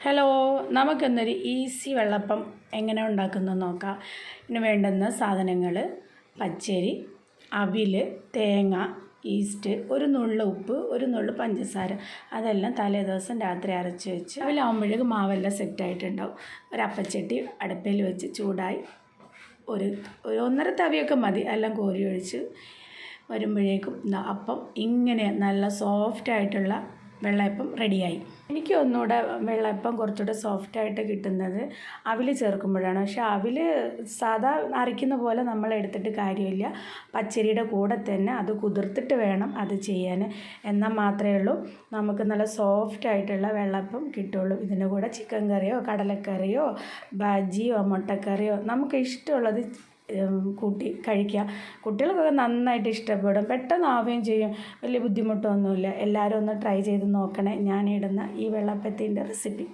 Hello നമുക്കിന്നൊരു easy വെള്ളപ്പം എങ്ങനെ ഉണ്ടാക്കുന്നത് നോക്കാം. ഇതിന് വേണ്ടുന്ന സാധനങ്ങൾ പച്ചരി അവിൽ തേങ്ങ ഈസ്റ്റ് ഒരു നുള്ളു ഉപ്പ് ഒരു നുള്ളു പഞ്ചസാര. അതെല്ലാം തലേ ദിവസം രാത്രി അരച്ച് വെച്ച് അവിലാവുമ്പോഴേക്ക് മാവെല്ലാം സെറ്റായിട്ടുണ്ടാവും ഒരു അപ്പച്ചട്ടി അടുപ്പിൽ വെച്ച് ചൂടായി ഒരു ഒരു ഒന്നര തവിയൊക്കെ മതി. എല്ലാം കോരി ഒഴിച്ച് വരുമ്പോഴേക്കും അപ്പം ഇങ്ങനെ നല്ല സോഫ്റ്റ് ആയിട്ടുള്ള വെള്ളയപ്പം റെഡിയായി. എനിക്ക് ഒന്നുകൂടെ വെള്ളയപ്പം കുറച്ചുകൂടെ സോഫ്റ്റായിട്ട് കിട്ടുന്നത് അവിൽ ചേർക്കുമ്പോഴാണ്. പക്ഷേ അവിൽ സാധാ അരയ്ക്കുന്ന പോലെ നമ്മൾ എടുത്തിട്ട് കാര്യമില്ല. പച്ചരിയുടെ കൂടെ തന്നെ അത് കുതിർത്തിട്ട് വേണം അത് ചെയ്യാൻ. എന്നാൽ മാത്രമേ ഉള്ളൂ നമുക്ക് നല്ല സോഫ്റ്റ് ആയിട്ടുള്ള വെള്ളപ്പം കിട്ടുള്ളൂ ഇതിന്റെ കൂടെ ചിക്കൻ കറിയോ കടലക്കറിയോ ബജിയോ മുട്ടക്കറിയോ നമുക്ക് ഇഷ്ടമുള്ളത് കൂട്ടി കഴിക്കുക. കുട്ടികൾക്കൊക്കെ നന്നായിട്ട് ഇഷ്ടപ്പെടും. പെട്ടെന്ന് ആവുകയും ചെയ്യും. വലിയ ബുദ്ധിമുട്ടൊന്നുമില്ല. എല്ലാവരും ഒന്ന് ട്രൈ ചെയ്ത് നോക്കണേ. ഞാനിടുന്ന ഈ വെള്ളപ്പത്തിന്റെ റെസിപ്പി